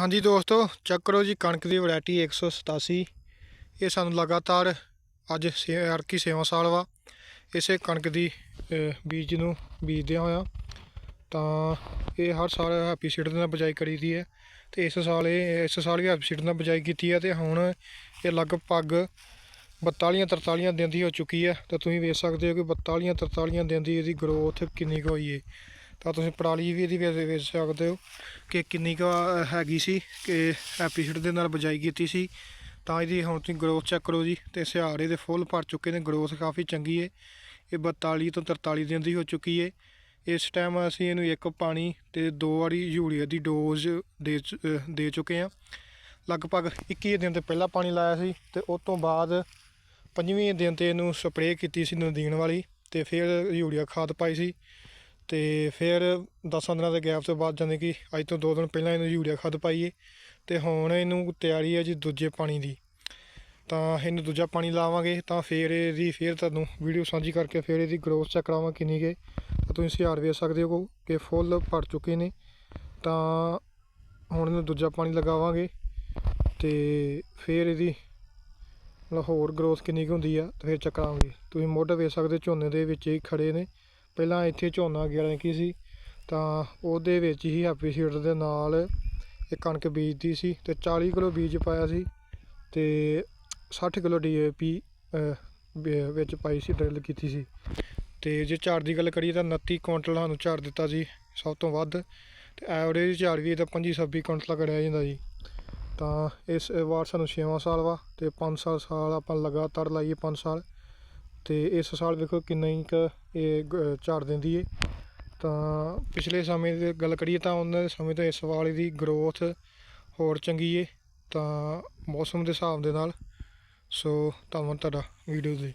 ਹਾਂਜੀ ਦੋਸਤੋ ਚੈੱਕ ਕਰੋ ਜੀ ਕਣਕ ਦੀ ਵੈਰਾਈਟੀ 187 ਇਹ ਸਾਨੂੰ ਲਗਾਤਾਰ ਅੱਜ ਅਰਕੀ ਸੇਵਾ ਸਾਲ ਵਾ। ਇਸੇ ਕਣਕ ਦੀ ਬੀਜ ਨੂੰ ਬੀਜਦਿਆਂ ਹੋਇਆ ਤਾਂ ਇਹ ਹਰ ਸਾਲ ਹੈਪੀ ਸੀਡ ਦੇ ਨਾਲ ਬਜਾਈ ਕਰੀਦੀ ਹੈ ਤੇ ਇਸ ਸਾਲ ਇਹ, ਇਸ ਸਾਲ ਵੀ ਹੈਪੀ ਸੀਡ ਨਾਲ ਬਜਾਈ ਕੀਤੀ ਹੈ ਤੇ ਹੁਣ ਇਹ ਲਗਭਗ 42 43 ਦਿਨ ਦੀ ਹੋ ਚੁੱਕੀ ਹੈ। ਤਾਂ ਤੁਸੀਂ ਵੇਖ ਸਕਦੇ ਹੋ ਕਿ 42 43 ਦਿਨ ਦੀ ਇਹਦੀ ਗਰੋਥ ਕਿੰਨੀ ਕੁ ਹੋਈ ਹੈ ਤਾਂ ਤੁਸੀਂ ਪਰਾਲੀ ਵੀ ਇਹਦੀ ਵੇਚ ਵੇਖ ਸਕਦੇ ਹੋ ਕਿ ਕਿੰਨੀ ਕੁ ਹੈਗੀ ਸੀ ਕਿ ਹੈਪੀ ਦੇ ਨਾਲ ਬਜਾਈ ਕੀਤੀ ਸੀ। ਤਾਂ ਇਹਦੀ ਹੁਣ ਤੁਸੀਂ ਗਰੋਥ ਚੈੱਕ ਕਰੋ ਜੀ ਤੇ ਸਿਹਾਰੇ ਦੇ ਫੁੱਲ ਭਰ ਚੁੱਕੇ ਨੇ ਗਰੋਥ ਕਾਫੀ ਚੰਗੀ ਹੈ ਇਹ 42 ਤੋਂ 43 ਦਿਨ ਦੀ ਹੋ ਚੁੱਕੀ ਹੈ ਇਸ ਟਾਈਮ ਅਸੀਂ ਇਹਨੂੰ ਇੱਕ ਪਾਣੀ ਤੇ ਦੋ ਵਾਰੀ ਯੂਰੀਆ ਦੀ ਡੋਜ਼ ਦੇ ਦੇ ਚੁੱਕੇ ਹਾਂ। ਲਗਭਗ 21 ਦਿਨ ਤੇ ਪਹਿਲਾਂ ਪਾਣੀ ਲਾਇਆ ਸੀ ਤੇ ਉਸ ਤੋਂ ਬਾਅਦ ਪੰਜਵੇਂ ਦਿਨ ਤੇ ਇਹਨੂੰ ਸਪਰੇਅ ਕੀਤੀ ਸੀ ਨਦੀਨ ਵਾਲੀ ਤੇ ਫਿਰ ਯੂਰੀਆ ਖਾਦ ਪਾਈ ਸੀ। ਤੇ ਫਿਰ 10-15 ਦੇ ਗੈਪ ਤੋਂ ਬਾਅਦ ਜਾਨੀ ਕਿ ਅੱਜ ਤੋਂ 2 ਦਿਨ ਪਹਿਲਾਂ ਇਹਨੂੰ ਯੂਰੀਆ ਖਾਦ ਪਾਈਏ ਤੇ ਹੁਣ ਇਹਨੂੰ ਤਿਆਰੀ ਹੈ ਜੀ ਦੂਜੇ ਪਾਣੀ ਦੀ। ਤਾਂ ਇਹਨੂੰ ਦੂਜਾ ਪਾਣੀ ਲਾਵਾਂਗੇ ਤਾਂ ਫਿਰ ਇਹਦੀ ਫਿਰ ਤੁਹਾਨੂੰ ਵੀਡੀਓ ਸਾਂਝੀ ਕਰਕੇ ਫਿਰ ਇਹਦੀ ਗਰੋਥ ਚੈੱਕ ਕਰਾਵਾਂ ਕਿੰਨੀ ਕੁ ਤਾਂ ਤੁਸੀਂ ਸਿਹਾਰ ਵੇਖ ਸਕਦੇ ਹੋ ਕਿ ਫੁੱਲ ਭਰ ਚੁੱਕੇ ਨੇ। ਤਾਂ ਹੁਣ ਇਹਨੂੰ ਦੂਜਾ ਪਾਣੀ ਲਗਾਵਾਂਗੇ ਤੇ ਫਿਰ ਇਹਦੀ ਮਤਲਬ ਹੋਰ ਗਰੋਥ ਕਿੰਨੀ ਕੁ ਹੁੰਦੀ ਆ ਤੇ ਫਿਰ ਚੱਕਾਂਗੇ ਤੁਸੀਂ ਮੋਢਾ ਵੇਖ ਸਕਦੇ ਝੋਨੇ ਦੇ ਵਿੱਚ ਹੀ ਖੜੇ ਨੇ। ਪਹਿਲਾਂ ਇੱਥੇ ਝੋਨਾ 11 ਕੀ ਸੀ, ਤਾਂ ਉਹਦੇ ਵਿੱਚ ਹੀ ਹੈਪੀ ਸੀਡ ਦੇ ਨਾਲ ਇਹ ਕਣਕ ਬੀਜਦੀ ਸੀ ਤੇ 40 ਕਿਲੋ ਬੀਜ ਪਾਇਆ ਸੀ ਤੇ 60 ਕਿਲੋ ਡੀਏਪੀ ਵਿੱਚ ਪਾਈ ਸੀ, ਡਰਿਲ ਕੀਤੀ ਸੀ। ਤੇ ਜੇ ਝਾੜ ਦੀ ਗੱਲ ਕਰੀਏ ਤਾਂ 29 ਕੁਇੰਟਲ ਸਾਨੂੰ ਝਾੜ ਦਿੱਤਾ ਸੀ, ਸਭ ਤੋਂ ਵੱਧ। ਤੇ ਐਵਰੇਜ ਝਾੜ ਵੀ ਇਹਦਾ 25 26 ਕੁਇੰਟਲ ਕੜਿਆ ਜਾਂਦਾ ਜੀ। ਤਾਂ ਇਸ ਵਾਰ ਸਾਨੂੰ 6ਵਾਂ ਸਾਲ ਵਾ ਤੇ 5 ਸਾਲ ਸਾਲ ਆਪਾਂ ਲਗਾਤਾਰ ਲਾਈਏ 5 ਸਾਲ। ਅਤੇ ਇਸ ਸਾਲ ਵੇਖੋ ਕਿੰਨਾ ਹੀ ਕੁ ਇਹ ਗ- ਝਾੜ ਦਿੰਦੀ ਹੈ ਤਾਂ ਪਿਛਲੇ ਸਮੇਂ ਦੀ ਗੱਲ ਕਰੀਏ ਤਾਂ ਉਹਨਾਂ ਦੇ ਸਮੇਂ ਤੋਂ ਇਸ ਵਾਰ ਦੀ ਗਰੋਥ ਹੋਰ ਚੰਗੀ ਹੈ ਤਾਂ ਮੌਸਮ ਦੇ ਹਿਸਾਬ ਦੇ ਨਾਲ। ਸੋ ਧੰਨਵਾਦ ਤੁਹਾਡਾ ਵੀਡੀਓ ਲਈ